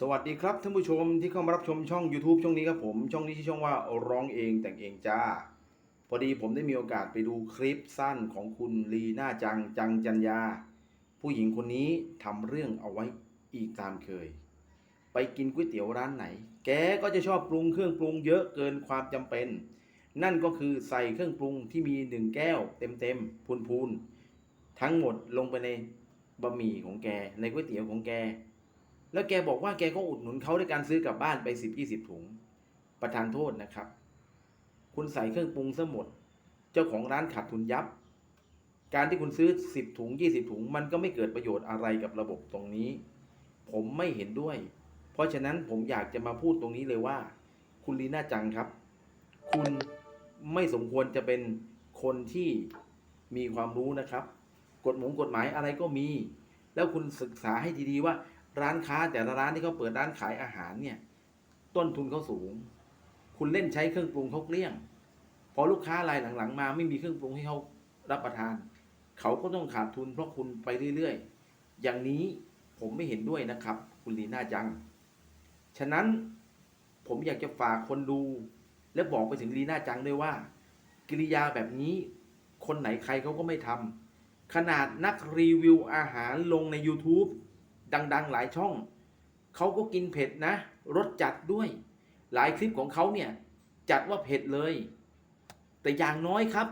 สวัสดีครับท่านผู้ชมที่เข้ามารับชมช่อง YouTube ช่องนี้ครับผม ช่องนี้ชื่อช่องว่าร้องเองแต่งเองจ้า พอดีผมได้มีโอกาสไปดูคลิปสั้นของคุณลีน่าจังจังจัญญาผู้หญิงคนนี้ทำเรื่องเอาไว้อีกตามเคย ไปกินก๋วยเตี๋ยวร้านไหน แกก็จะชอบปรุงเครื่องปรุงเยอะเกินความจำเป็น นั่นก็คือใส่เครื่องปรุงที่มีหนึ่งแก้ว เต็มๆพูนๆทั้งหมดลงไปในบะหมี่ของแกในก๋วยเตี๋ยวของแก แล้วแกบอกว่าแกก็อุดหนุนเขาด้วยการซื้อกลับบ้านไปสิบยี่สิบถุง ประทานโทษนะครับ คุณใส่เครื่องปรุงซะหมด เจ้าของร้านขาดทุนยับ การที่คุณซื้อสิบถุงยี่สิบถุง มันก็ไม่เกิดประโยชน์อะไรกับระบบตรงนี้ ผมไม่เห็นด้วย เพราะฉะนั้นผมอยากจะมาพูดตรงนี้เลยว่า คุณลีน่าจังครับ คุณไม่สมควรจะเป็นคนที่มีความรู้นะครับ กฎหมงกฎหมายอะไรก็มี แล้วคุณศึกษาให้ดีๆว่า ร้านค้าแต่ละร้านที่เขาเปิดร้านขายอาหารเนี่ย ต้นทุนเขาสูง คุณเล่นใช้เครื่องปรุงเขาเกลี้ยง พอลูกค้ารายหลังๆ มาไม่มีเครื่องปรุงให้เขารับประทาน เขาก็ต้องขาดทุนเพราะคุณไปเรื่อยๆ อย่างนี้ผมไม่เห็นด้วยนะครับ คุณลีน่าจัง ฉะนั้นผมอยากจะฝากคนดู และบอกไปถึงลีน่าจังด้วยว่า กิริยาแบบนี้ คนไหนใครเขาก็ไม่ทำขนาดนักรีวิวอาหารลงใน YouTube ดัง ๆ หลายช่องเขาก็กินเผ็ดนะรสจัดด้วย หลายคลิปของเขาเนี่ยจัดว่าเผ็ดเลย แต่อย่างน้อยครับ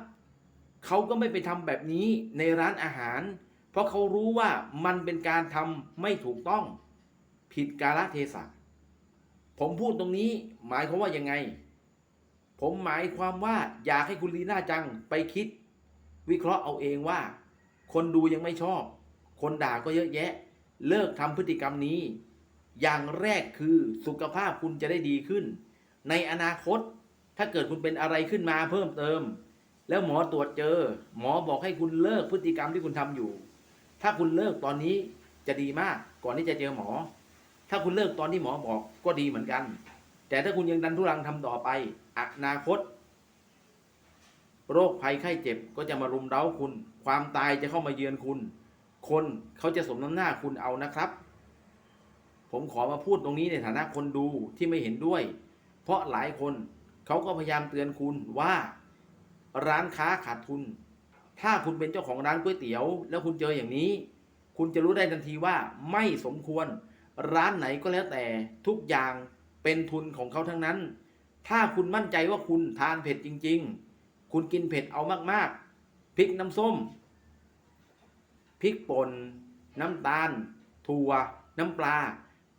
เขาก็ไม่ไปทำแบบนี้ในร้านอาหาร เพราะเขารู้ว่ามันเป็นการทำไม่ถูกต้อง ผิดกาลเทศะผมพูดตรงนี้หมายความว่ายังไง ผมหมายความว่าอยากให้คุณลีน่าจังไปคิด วิเคราะห์เอาเองว่า คนดูยังไม่ชอบ คนด่าก็เยอะแยะ เลิกทำพฤติกรรมนี้ อย่างแรกคือสุขภาพคุณจะได้ดีขึ้น ในอนาคตถ้าเกิดคุณเป็นอะไรขึ้นมาเพิ่มเติม แล้วหมอตรวจเจอ หมอบอกให้คุณเลิกพฤติกรรมที่คุณทำอยู่ ถ้าคุณเลิกตอนนี้จะดีมากก่อนที่จะเจอหมอ ถ้าคุณเลิกตอนที่หมอบอกก็ดีเหมือนกัน แต่ถ้าคุณยังดันทุรังทำต่อไปอนาคต โรคภัยไข้เจ็บก็จะมารุมเร้าคุณ ความตายจะเข้ามาเยือนคุณ คนเขาจะสมน้ำหน้าคุณเอานะครับ ผมขอมาพูดตรงนี้ในฐานะคนดูที่ไม่เห็นด้วย เพราะหลายคนเขาก็พยายามเตือนคุณว่าร้านค้าขาดทุน ถ้าคุณเป็นเจ้าของร้านก๋วยเตี๋ยว แล้วคุณเจออย่างนี้ คุณจะรู้ได้ทันทีว่าไม่สมควร ร้านไหนก็แล้วแต่ทุกอย่างเป็นทุนของเขาทั้งนั้น ถ้าคุณมั่นใจว่าคุณทานเผ็ดจริง ๆ คุณกินเผ็ดเอามากๆพริกน้ำส้ม พริกป่นน้ำตาล ถั่ว น้ำปลา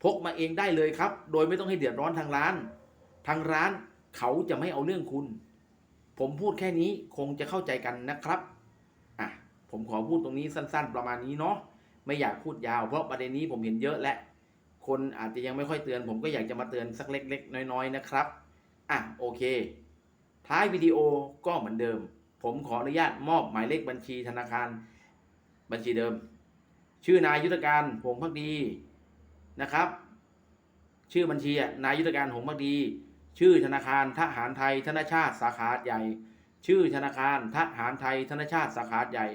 พกมาเองได้เลยครับ โดยไม่ต้องให้เดือดร้อนทางร้าน ทางร้านเขาจะไม่เอาเรื่องคุณ ผมพูดแค่นี้คงจะเข้าใจกันนะครับอะผมขอพูดตรงนี้สั้น ๆ ประมาณนี้เนาะไม่อยากพูดยาวเพราะประเด็นนี้ผมเห็นเยอะและ คนอาจจะยังไม่ค่อยเตือน ผมก็อยากจะมาเตือนสักเล็ก ๆ น้อย ๆ นะครับอะโอเค ท้ายวิดีโอก็เหมือนเดิม ผมขออนุญาตมอบหมายเลขบัญชีธนาคาร บัญชีเดิม ชื่อนายยุทธการหงพักดีนะครับ ชื่อบัญชีอะนายยุทธการหงพักดี ชื่อธนาคารทหารไทยธนชาติสาขาใหญ่ ชื่อธนาคารทหารไทยธนชาติสาขาใหญ่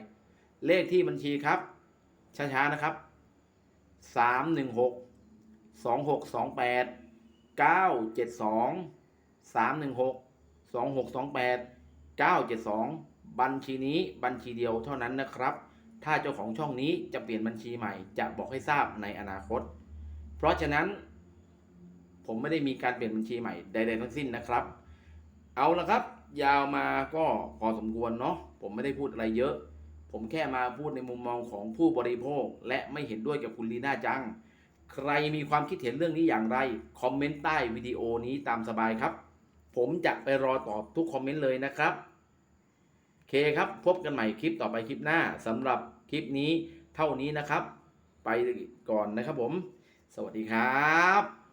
เลขที่บัญชีครับช้าๆนะครับสามหนึ่งหกสองหกสองแปดเก้าเจ็ดสองสามหนึ่งหกสองหกสองแปดเก้าเจ็ดสองบัญชีนี้บัญชีเดียวเท่านั้นนะครับ ถ้าเจ้าของช่องนี้จะเปลี่ยนบัญชีใหม่จะบอกให้ทราบในอนาคต เพราะฉะนั้นผมไม่ได้มีการเปลี่ยนบัญชีใหม่ใดๆทั้งสิ้นนะครับ เอาละครับ ยาวมาก็พอสมควรเนาะผมไม่ได้พูดอะไรเยอะ ผมแค่มาพูดในมุมมองของผู้บริโภค และไม่เห็นด้วยกับคุณลีน่าจัง ใครมีความคิดเห็นเรื่องนี้อย่างไร คอมเมนต์ใต้วิดีโอนี้ตามสบายครับ ผมจะไปรอตอบทุกคอมเมนต์เลยนะครับ เคครับพบกันใหม่คลิปต่อไปคลิปหน้าสำหรับคลิปนี้เท่านี้นะครับ ไปก่อนนะครับผม สวัสดีครับ